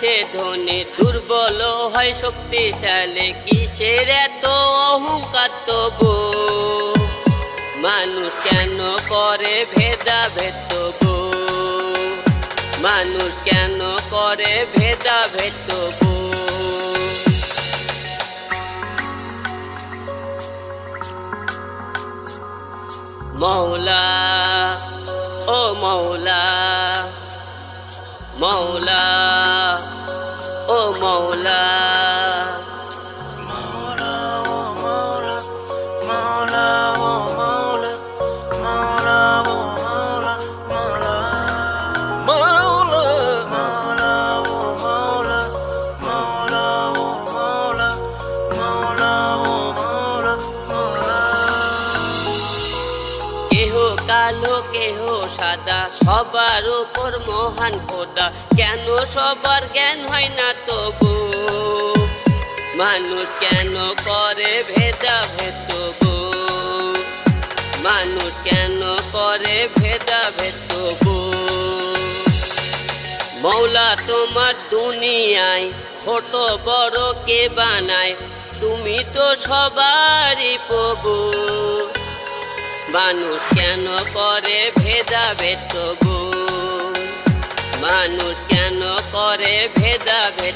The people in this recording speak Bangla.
সে ধনে দুর্বল হয় শক্তিশালী, কিসের এত অহংকার তবু? মানুষ কেন করে ভেদা ভেদ তবু? মানুষ কেন করে ভেদা ভেদ তবু? মৌলা, ও মৌলা কেহ কালো, কেহ সাদা, সবার উপর মহান খোদা। কেন সবার জ্ঞান হয় না তবু? মানুষ কেন করে ভেদা ভেদ মানুষ কেন করে ভেদা ভেদ তবু? মৌলা তোমার দুনিয়ায়, ছোট বড় কে বানায়? তুমি তো সবারই প্রভু। মানুষ কেন করে ভেদা ভেদ তবু? মানুষ কেন করে ভেদা ভেদ